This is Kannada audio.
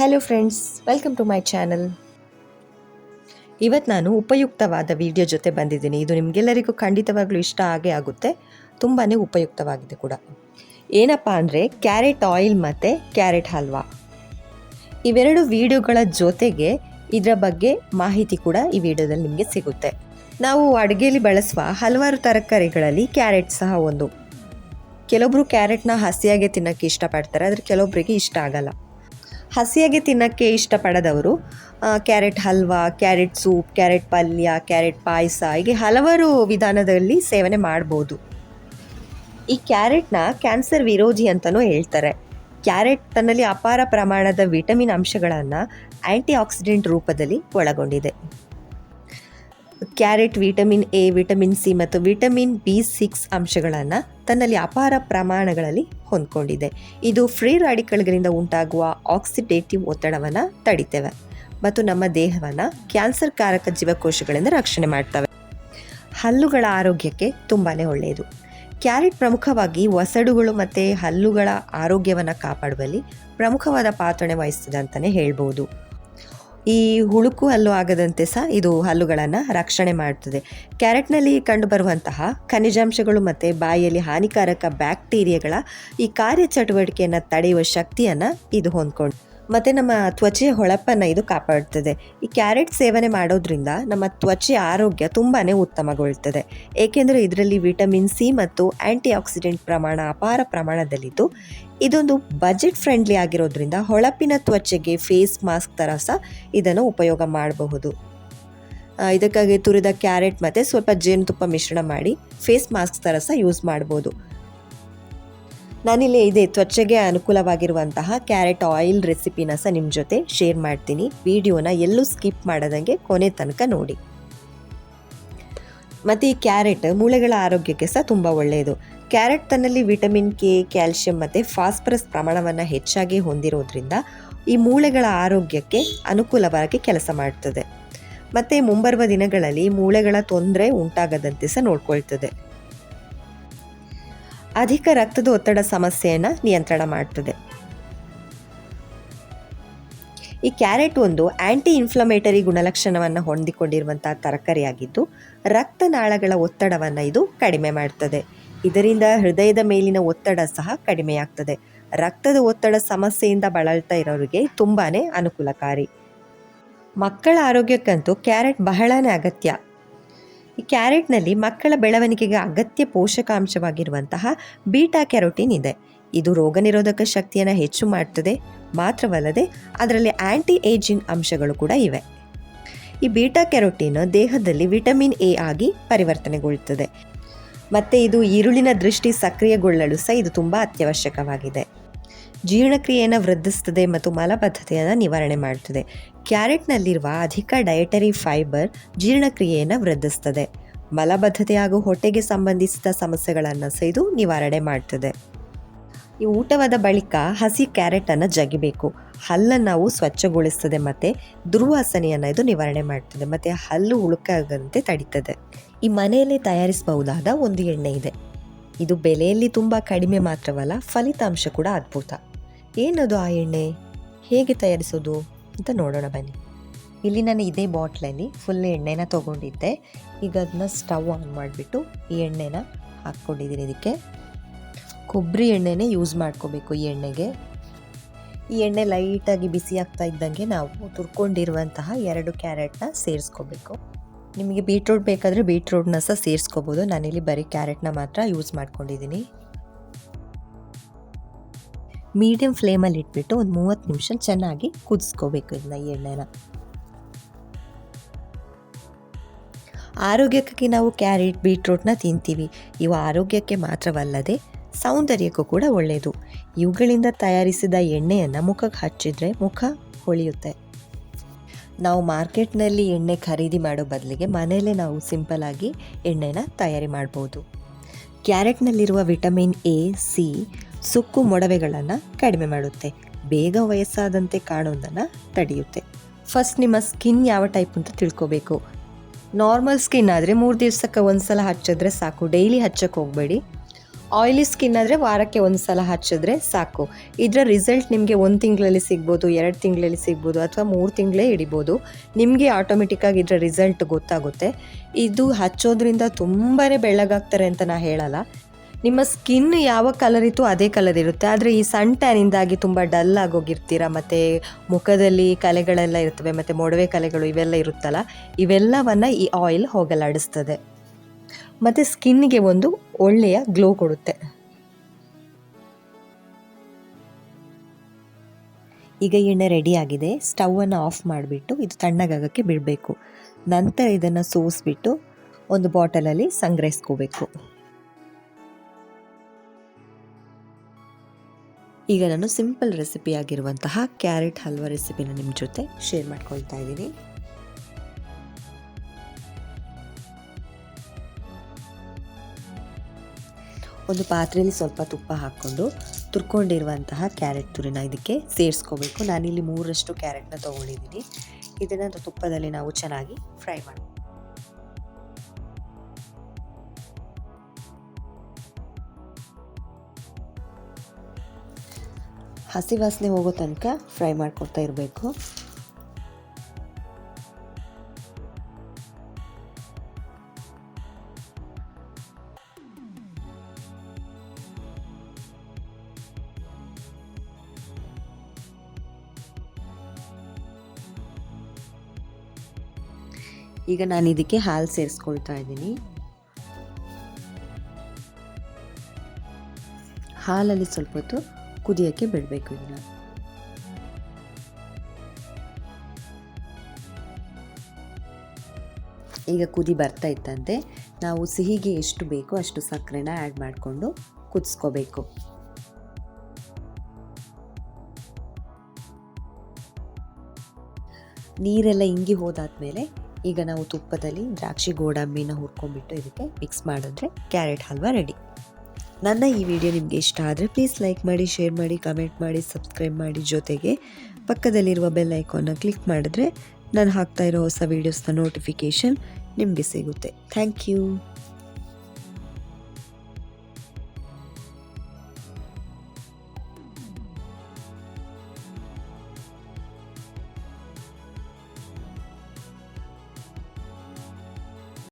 Hello friends welcome to my channel ಇವತ್ತು ನಾನು ಉಪಯುಕ್ತವಾದ ವಿಡಿಯೋ ಜೊತೆ ಬಂದಿದ್ದೀನಿ. ಇದು ನಿಮಗೆಲ್ಲರಿಗೂ ಖಂಡಿತವಾಗ್ಲೂ ಇಷ್ಟ ಆಗೇ ಆಗುತ್ತೆ. ತುಂಬಾ ಉಪಯುಕ್ತವಾಗಿದೆ ಕೂಡ. ಏನಪ್ಪ ಅಂದರೆ ಕ್ಯಾರೆಟ್ ಆಯಿಲ್ ಮತ್ತು ಕ್ಯಾರೆಟ್ ಹಲ್ವಾ ಇವೆರಡು ವಿಡಿಯೋಗಳ ಜೊತೆಗೆ ಇದರ ಬಗ್ಗೆ ಮಾಹಿತಿ ಕೂಡ ಈ ವಿಡಿಯೋದಲ್ಲಿ ನಿಮಗೆ ಸಿಗುತ್ತೆ. ನಾವು ಅಡುಗೆಯಲ್ಲಿ ಬಳಸುವ ಹಲವಾರು ತರಕಾರಿಗಳಲ್ಲಿ ಕ್ಯಾರೆಟ್ ಸಹ ಒಂದು. ಕೆಲವೊಬ್ರು ಕ್ಯಾರೆಟ್ನ ಹಸಿಯಾಗೆ ತಿನ್ನೋಕ್ಕೆ ಇಷ್ಟಪಡ್ತಾರೆ, ಆದರೆ ಕೆಲವೊಬ್ಬರಿಗೆ ಇಷ್ಟ ಆಗಲ್ಲ. ಹಸಿಯಾಗಿ ತಿನ್ನೋಕ್ಕೆ ಇಷ್ಟಪಡದವರು carrot halwa, carrot soup, carrot ಪಲ್ಯ, ಕ್ಯಾರೆಟ್ ಪಾಯಸ, ಹೀಗೆ ಹಲವಾರು ವಿಧಾನದಲ್ಲಿ ಸೇವನೆ ಮಾಡ್ಬೋದು. ಈ ಕ್ಯಾರೆಟ್ನ ಕ್ಯಾನ್ಸರ್ ವಿರೋಧಿ ಅಂತಲೂ ಹೇಳ್ತಾರೆ. ಕ್ಯಾರೆಟ್ ತನ್ನಲ್ಲಿ ಅಪಾರ ಪ್ರಮಾಣದ ವಿಟಮಿನ್ ಅಂಶಗಳನ್ನು ಆ್ಯಂಟಿ ಆಕ್ಸಿಡೆಂಟ್ ರೂಪದಲ್ಲಿ ಒಳಗೊಂಡಿದೆ. Carrot vitamin A, vitamin C ಮತ್ತು ವಿಟಮಿನ್ ಬಿ ಸಿಕ್ಸ್ ಅಂಶಗಳನ್ನು ತನ್ನಲ್ಲಿ ಅಪಾರ ಪ್ರಮಾಣಗಳಲ್ಲಿ ಹೊಂದ್ಕೊಂಡಿದೆ. ಇದು ಫ್ರೀ ರಾಡಿಕಲ್ಗಳಿಂದ ಉಂಟಾಗುವ ಆಕ್ಸಿಡೇಟಿವ್ ಒತ್ತಡವನ್ನು ತಡಿತೇವೆ ಮತ್ತು ನಮ್ಮ ದೇಹವನ್ನು ಕ್ಯಾನ್ಸರ್ ಕಾರಕ ಜೀವಕೋಶಗಳಿಂದ ರಕ್ಷಣೆ ಮಾಡ್ತವೆ. ಹಲ್ಲುಗಳ ಆರೋಗ್ಯಕ್ಕೆ ತುಂಬಾ ಒಳ್ಳೆಯದು. ಕ್ಯಾರೆಟ್ ಪ್ರಮುಖವಾಗಿ ಒಸಡುಗಳು ಮತ್ತು ಹಲ್ಲುಗಳ ಆರೋಗ್ಯವನ್ನು ಕಾಪಾಡುವಲ್ಲಿ ಪ್ರಮುಖವಾದ ಪಾತ್ರನೆ ವಹಿಸ್ತದೆ ಅಂತಲೇ ಹೇಳ್ಬೋದು. ಈ ಹುಳುಕು ಹಲ್ಲು ಆಗದಂತೆ ಸಹ ಇದು ಹಲ್ಲುಗಳನ್ನು ರಕ್ಷಣೆ ಮಾಡ್ತದೆ. ಕ್ಯಾರೆಟ್ನಲ್ಲಿ ಕಂಡುಬರುವಂತಹ ಖನಿಜಾಂಶಗಳು ಮತ್ತು ಬಾಯಿಯಲ್ಲಿ ಹಾನಿಕಾರಕ ಬ್ಯಾಕ್ಟೀರಿಯಾಗಳ ಈ ಕಾರ್ಯಚಟುವಟಿಕೆಯನ್ನು ತಡೆಯುವ ಶಕ್ತಿಯನ್ನು ಇದು ಹೊಂದ್ಕೊಂಡು ಮತ್ತು ನಮ್ಮ ತ್ವಚೆಯ ಹೊಳಪನ್ನು ಇದು ಕಾಪಾಡ್ತದೆ. ಈ ಕ್ಯಾರೆಟ್ ಸೇವನೆ ಮಾಡೋದ್ರಿಂದ ನಮ್ಮ ತ್ವಚೆಯ ಆರೋಗ್ಯ ತುಂಬಾ ಉತ್ತಮಗೊಳ್ತದೆ. ಏಕೆಂದರೆ ಇದರಲ್ಲಿ ವಿಟಮಿನ್ ಸಿ ಮತ್ತು ಆ್ಯಂಟಿ ಆಕ್ಸಿಡೆಂಟ್ ಪ್ರಮಾಣ ಅಪಾರ ಪ್ರಮಾಣದಲ್ಲಿದ್ದು ಇದೊಂದು ಬಜೆಟ್ ಫ್ರೆಂಡ್ಲಿ ಆಗಿರೋದ್ರಿಂದ ಹೊಳಪಿನ ತ್ವಚೆಗೆ ಫೇಸ್ ಮಾಸ್ಕ್ ಥರ ಸಹ ಇದನ್ನು ಉಪಯೋಗ ಮಾಡಬಹುದು. ಇದಕ್ಕಾಗಿ ತುರಿದ ಕ್ಯಾರೆಟ್ ಮತ್ತು ಸ್ವಲ್ಪ ಜೇನುತುಪ್ಪ ಮಿಶ್ರಣ ಮಾಡಿ ಫೇಸ್ ಮಾಸ್ಕ್ ಥರ ಸಹ ಯೂಸ್ ಮಾಡ್ಬೋದು. ನಾನಿಲ್ಲಿ ಇದೆ ತ್ವಚೆಗೆ ಅನುಕೂಲವಾಗಿರುವಂತಹ ಕ್ಯಾರೆಟ್ ಆಯಿಲ್ ರೆಸಿಪಿನ ಸಹ ನಿಮ್ಮ ಜೊತೆ ಶೇರ್ ಮಾಡ್ತೀನಿ. ವಿಡಿಯೋನ ಎಲ್ಲೂ ಸ್ಕಿಪ್ ಮಾಡದಂಗೆ ಕೊನೆ ತನಕ ನೋಡಿ. ಮತ್ತು ಈ ಕ್ಯಾರೆಟ್ ಮೂಳೆಗಳ ಆರೋಗ್ಯಕ್ಕೆ ಸಹ ತುಂಬ ಒಳ್ಳೆಯದು. ಕ್ಯಾರೆಟ್ ತನ್ನಲ್ಲಿ ವಿಟಮಿನ್ ಕೆ, ಕ್ಯಾಲ್ಶಿಯಂ ಮತ್ತು ಫಾಸ್ಫರಸ್ ಪ್ರಮಾಣವನ್ನು ಹೆಚ್ಚಾಗಿ ಹೊಂದಿರೋದ್ರಿಂದ ಈ ಮೂಳೆಗಳ ಆರೋಗ್ಯಕ್ಕೆ ಅನುಕೂಲವಾಗಿ ಕೆಲಸ ಮಾಡ್ತದೆ. ಮತ್ತು ಮುಂಬರುವ ದಿನಗಳಲ್ಲಿ ಮೂಳೆಗಳ ತೊಂದರೆ ಉಂಟಾಗದಂತೆ ಸಹ ನೋಡ್ಕೊಳ್ತದೆ. ಅಧಿಕ ರಕ್ತದ ಒತ್ತಡ ಸಮಸ್ಯೆಯನ್ನು ನಿಯಂತ್ರಣ ಮಾಡ್ತದೆ. ಕ್ಯಾರೆಟ್ ಒಂದು ಆಂಟಿ ಇನ್ಫ್ಲಮೇಟರಿ ಗುಣಲಕ್ಷಣವನ್ನು ಹೊಂದಿಕೊಂಡಿರುವಂಥ ತರಕಾರಿಯಾಗಿದ್ದು, ರಕ್ತನಾಳಗಳ ಒತ್ತಡವನ್ನು ಇದು ಕಡಿಮೆ ಮಾಡ್ತದೆ. ಇದರಿಂದ ಹೃದಯದ ಮೇಲಿನ ಒತ್ತಡ ಸಹ ಕಡಿಮೆಯಾಗ್ತದೆ. ರಕ್ತದ ಒತ್ತಡ ಸಮಸ್ಯೆಯಿಂದ ಬಳಲ್ತಾ ಇರೋರಿಗೆ ತುಂಬಾ ಅನುಕೂಲಕಾರಿ. ಮಕ್ಕಳ ಆರೋಗ್ಯಕ್ಕಂತೂ ಕ್ಯಾರೆಟ್ ಬಹಳನೇ ಅಗತ್ಯ. ಈ ಕ್ಯಾರೆಟ್ನಲ್ಲಿ ಮಕ್ಕಳ ಬೆಳವಣಿಗೆಗೆ ಅಗತ್ಯ ಪೋಷಕಾಂಶವಾಗಿರುವಂತಹ ಬೀಟಾ ಕ್ಯಾರೋಟಿನ್ ಇದೆ. ಇದು ರೋಗನಿರೋಧಕ ಶಕ್ತಿಯನ್ನು ಹೆಚ್ಚು ಮಾಡ್ತದೆ. ಮಾತ್ರವಲ್ಲದೆ ಅದರಲ್ಲಿ ಆ್ಯಂಟಿ ಏಜಿಂಗ್ ಅಂಶಗಳು ಕೂಡ ಇವೆ. ಈ ಬೀಟಾ ಕ್ಯಾರೋಟಿನ್ ದೇಹದಲ್ಲಿ ವಿಟಮಿನ್ ಎ ಆಗಿ ಪರಿವರ್ತನೆಗೊಳ್ಳುತ್ತದೆ. ಮತ್ತು ಇದು ಈರುಳಿನ ದೃಷ್ಟಿ ಸಕ್ರಿಯಗೊಳ್ಳಲು ಸಹ ಇದು ತುಂಬ ಅತ್ಯವಶ್ಯಕವಾಗಿದೆ. ಜೀರ್ಣಕ್ರಿಯೆಯನ್ನು ವೃದ್ಧಿಸ್ತದೆ ಮತ್ತು ಮಲಬದ್ಧತೆಯನ್ನು ನಿವಾರಣೆ ಮಾಡುತ್ತದೆ ಕ್ಯಾರೆಟ್ನಲ್ಲಿರುವ ಅಧಿಕ ಡಯಟರಿ ಫೈಬರ್ ಜೀರ್ಣಕ್ರಿಯೆಯನ್ನು ವೃದ್ಧಿಸ್ತದೆ. ಮಲಬದ್ಧತೆ ಹಾಗೂ ಹೊಟ್ಟೆಗೆ ಸಂಬಂಧಿಸಿದ ಸಮಸ್ಯೆಗಳನ್ನು ಸಹ ಇದು ನಿವಾರಣೆ ಮಾಡ್ತದೆ. ಈ ಊಟವಾದ ಬಳಿಕ ಹಸಿ ಕ್ಯಾರೆಟನ್ನು ಜಗಿಬೇಕು. ಹಲ್ಲನ್ನು ನಾವು ಸ್ವಚ್ಛಗೊಳಿಸ್ತದೆ ಮತ್ತು ದುರ್ವಾಸನೆಯನ್ನು ಇದು ನಿವಾರಣೆ ಮಾಡ್ತದೆ. ಮತ್ತು ಹಲ್ಲು ಉಳುಕಾಗದಂತೆ ತಡೀತದೆ. ಈ ಮನೆಯಲ್ಲಿ ತಯಾರಿಸಬಹುದಾದ ಒಂದು ಎಣ್ಣೆ ಇದೆ. ಇದು ಬೆಲೆಯಲ್ಲಿ ತುಂಬ ಕಡಿಮೆ ಮಾತ್ರವಲ್ಲ, ಫಲಿತಾಂಶ ಕೂಡ ಅದ್ಭುತ. ಏನದು ಆ ಎಣ್ಣೆ? ಹೇಗೆ ತಯಾರಿಸೋದು ಅಂತ ನೋಡೋಣ ಬನ್ನಿ. ಇಲ್ಲಿ ನಾನು ಇದೇ ಬಾಟ್ಲಲ್ಲಿ ಫುಲ್ ಎಣ್ಣೆನ ತೊಗೊಂಡಿದ್ದೆ. ಈಗ ಅದನ್ನ ಸ್ಟವ್ ಆನ್ ಮಾಡಿಬಿಟ್ಟು ಈ ಎಣ್ಣೆನ ಹಾಕ್ಕೊಂಡಿದ್ದೀನಿ ಇದಕ್ಕೆ. ಕೊಬ್ಬರಿ ಎಣ್ಣೆನೇ ಯೂಸ್ ಮಾಡ್ಕೋಬೇಕು ಈ ಎಣ್ಣೆಗೆ. ಈ ಎಣ್ಣೆ ಲೈಟಾಗಿ ಬಿಸಿ ಆಗ್ತಾ ಇದ್ದಂಗೆ ನಾವು ತುರ್ಕೊಂಡಿರುವಂತಹ ಎರಡು ಕ್ಯಾರೆಟ್ನ ಸೇರಿಸ್ಕೋಬೇಕು. ನಿಮಗೆ ಬೀಟ್ರೂಟ್ ಬೇಕಾದರೆ ಬೀಟ್ರೂಟ್ನ ಸಹ ಸೇರಿಸ್ಕೋಬೋದು. ನಾನಿಲ್ಲಿ ಬರೀ ಕ್ಯಾರೆಟ್ನ ಮಾತ್ರ ಯೂಸ್ ಮಾಡ್ಕೊಂಡಿದ್ದೀನಿ. ಮೀಡಿಯಮ್ ಫ್ಲೇಮಲ್ಲಿ ಇಟ್ಬಿಟ್ಟು ಒಂದು ಮೂವತ್ತು ನಿಮಿಷ ಚೆನ್ನಾಗಿ ಕುದಿಸ್ಕೋಬೇಕು ಇದನ್ನ ಈ ಎಣ್ಣೆನ. ಆರೋಗ್ಯಕ್ಕಾಗಿ ನಾವು ಕ್ಯಾರೆಟ್ ಬೀಟ್ರೂಟ್ನ ತಿಂತೀವಿ. ಇವು ಆರೋಗ್ಯಕ್ಕೆ ಮಾತ್ರವಲ್ಲದೆ ಸೌಂದರ್ಯಕ್ಕೂ ಕೂಡ ಒಳ್ಳೆಯದು ಇವುಗಳಿಂದ ತಯಾರಿಸಿದ ಎಣ್ಣೆಯನ್ನು ಮುಖಕ್ಕೆ ಹಚ್ಚಿದ್ರೆ ಮುಖ ಹೊಳೆಯುತ್ತೆ. ನಾವು ಮಾರ್ಕೆಟ್ನಲ್ಲಿ ಎಣ್ಣೆ ಖರೀದಿ ಮಾಡೋ ಬದಲಿಗೆ ಮನೆಯಲ್ಲೇ ನಾವು ಸಿಂಪಲಾಗಿ ಎಣ್ಣೆನ ತಯಾರಿ ಮಾಡ್ಬೋದು. ಕ್ಯಾರೆಟ್ನಲ್ಲಿರುವ ವಿಟಮಿನ್ ಎ, ಸಿ ಸುಕ್ಕು ಮೊಡವೆಗಳನ್ನು ಕಡಿಮೆ ಮಾಡುತ್ತೆ. ಬೇಗ ವಯಸ್ಸಾದಂತೆ ಕಾಣೋದನ್ನು ತಡೆಯುತ್ತೆ. ಫಸ್ಟ್ ನಿಮ್ಮ ಸ್ಕಿನ್ ಯಾವ ಟೈಪ್ ಅಂತ ತಿಳ್ಕೊಬೇಕು. ನಾರ್ಮಲ್ ಸ್ಕಿನ್ ಆದರೆ ಮೂರು ದಿವಸಕ್ಕೆ ಒಂದು ಸಲ ಹಚ್ಚಿದ್ರೆ ಸಾಕು. ಡೈಲಿ ಹಚ್ಚಕ್ಕೆ ಹೋಗಬೇಡಿ. ಆಯಿಲಿ ಸ್ಕಿನ್ ಆದರೆ ವಾರಕ್ಕೆ ಒಂದು ಸಲ ಹಚ್ಚಿದ್ರೆ ಸಾಕು. ಇದರ ರಿಸಲ್ಟ್ ನಿಮಗೆ ಒಂದು ತಿಂಗಳಲ್ಲಿ ಸಿಗ್ಬೋದು, ಎರಡು ತಿಂಗಳಲ್ಲಿ ಸಿಗ್ಬೋದು ಅಥವಾ ಮೂರು ತಿಂಗಳೇ ಹಿಡಿಬೋದು. ನಿಮಗೆ ಆಟೋಮೆಟಿಕ್ಕಾಗಿ ಇದರ ರಿಸಲ್ಟ್ ಗೊತ್ತಾಗುತ್ತೆ. ಇದು ಹಚ್ಚೋದ್ರಿಂದ ತುಂಬಾ ಬೆಳ್ಳಗಾಗ್ತಾರೆ ಅಂತ ನಾನು ಹೇಳಲ್ಲ. ನಿಮ್ಮ ಸ್ಕಿನ್ ಯಾವ ಕಲರ್ ಇತ್ತು ಅದೇ ಕಲರ್ ಇರುತ್ತೆ. ಆದರೆ ಈ ಸನ್ ಟ್ಯಾನಿಂದಾಗಿ ತುಂಬ ಡಲ್ ಆಗೋಗಿರ್ತೀರ, ಮತ್ತು ಮುಖದಲ್ಲಿ ಕಲೆಗಳೆಲ್ಲ ಇರ್ತವೆ, ಮತ್ತು ಮೊಡವೆ ಕಲೆಗಳು ಇವೆಲ್ಲ ಇರುತ್ತಲ್ಲ, ಇವೆಲ್ಲವನ್ನು ಈ ಆಯಿಲ್ ಹೋಗಲಾಡಿಸ್ತದೆ. ಮತ್ತು ಸ್ಕಿನ್ಗೆ ಒಂದು ಒಳ್ಳೆಯ ಗ್ಲೋ ಕೊಡುತ್ತೆ. ಈಗ ಎಣ್ಣೆ ರೆಡಿಯಾಗಿದೆ ಸ್ಟವನ್ನು ಆಫ್ ಮಾಡಿಬಿಟ್ಟು ಇದು ತಣ್ಣಗಾಗಕ್ಕೆ ಬಿಡಬೇಕು. ನಂತರ ಇದನ್ನು ಸೋಸಿಬಿಟ್ಟು ಒಂದು ಬಾಟಲಲ್ಲಿ ಸಂಗ್ರಹಿಸ್ಕೋಬೇಕು. ಈಗ ನಾನು ಸಿಂಪಲ್ ರೆಸಿಪಿ ಆಗಿರುವಂತಹ ಕ್ಯಾರೆಟ್ ಹಲ್ವಾ ರೆಸಿಪಿನ ನಿಮ್ಮ ಜೊತೆ ಶೇರ್ ಮಾಡ್ಕೊಳ್ತಾ ಇದ್ದೀನಿ. ಒಂದು ಪಾತ್ರೆಯಲ್ಲಿ ಸ್ವಲ್ಪ ತುಪ್ಪ ಹಾಕ್ಕೊಂಡು ತುರ್ಕೊಂಡಿರುವಂತಹ ಕ್ಯಾರೆಟ್ ತುರಿನ ಇದಕ್ಕೆ ಸೇರಿಸ್ಕೋಬೇಕು. ನಾನಿಲ್ಲಿ ಮೂರಷ್ಟು ಕ್ಯಾರೆಟ್ನ ತೊಗೊಂಡಿದ್ದೀನಿ. ಇದನ್ನು ತುಪ್ಪದಲ್ಲಿ ನಾವು ಚೆನ್ನಾಗಿ ಫ್ರೈ ಮಾಡಿ, ಹಸಿ ವಾಸನೆ ಹೋಗೋ ತನಕ ಫ್ರೈ ಮಾಡ್ಕೊಡ್ತಾ ಇರಬೇಕು. ಈಗ ನಾನು ಇದಕ್ಕೆ ಹಾಲು ಸೇರಿಸ್ಕೊಳ್ತಾ ಇದ್ದೀನಿ. ಹಾಲಲ್ಲಿ ಸ್ವಲ್ಪ ಹೊತ್ತು ಕುದಿಯೋಕ್ಕೆ ಬಿಡಬೇಕು ಇದನ್ನ. ಈಗ ಕುದಿ ಬರ್ತಾ ಇತ್ತಂತೆ. ನಾವು ಸಿಹಿಗೆ ಎಷ್ಟು ಬೇಕೋ ಅಷ್ಟು ಸಕ್ಕರೆನ ಆ್ಯಡ್ ಮಾಡಿಕೊಂಡು ಕುದಿಸ್ಕೋಬೇಕು. ನೀರೆಲ್ಲ ಇಂಗಿ ಹೋದಾದ್ಮೇಲೆ ಈಗ ನಾವು ತುಪ್ಪದಲ್ಲಿ ದ್ರಾಕ್ಷಿ ಗೋಡಂಬಿನ ಹುರ್ಕೊಂಡ್ಬಿಟ್ಟು ಇದಕ್ಕೆ ಮಿಕ್ಸ್ ಮಾಡಿದ್ರೆ ಕ್ಯಾರೆಟ್ ಹಲ್ವಾ ರೆಡಿ ನನ್ನ ಈ ವಿಡಿಯೋ ನಿಮಗೆ ಇಷ್ಟ ಆದರೆ ಪ್ಲೀಸ್ ಲೈಕ್ ಮಾಡಿ ಶೇರ್ ಮಾಡಿ ಕಮೆಂಟ್ ಮಾಡಿ ಸಬ್ಸ್ಕ್ರೈಬ್ ಮಾಡಿ ಜೊತೆಗೆ ಪಕ್ಕದಲ್ಲಿರುವ ಬೆಲ್ ಐಕಾನ್ನ ಕ್ಲಿಕ್ ಮಾಡಿದ್ರೆ ನಾನು ಹಾಕ್ತಾ ಇರೋ ಹೊಸ ವೀಡಿಯೋಸ್ನ ನೋಟಿಫಿಕೇಷನ್ ನಿಮಗೆ ಸಿಗುತ್ತೆ. Thank you